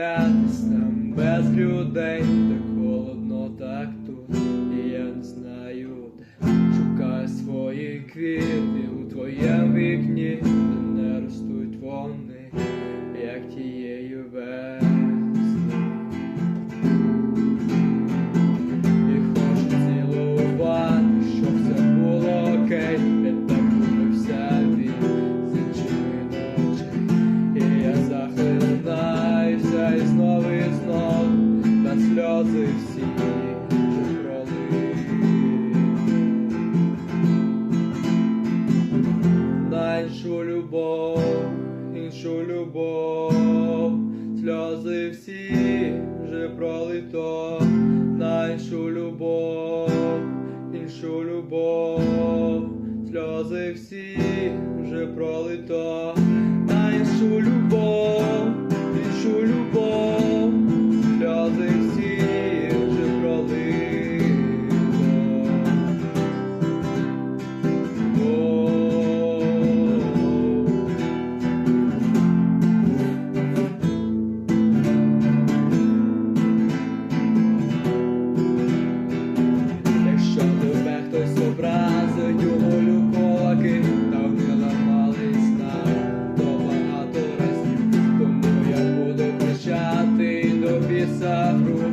Без людей. любов, іншу любов, сльози всі вже пролито, на іншу любов, іншу любов, сльози всі вже пролито, на іншу любов. Saru.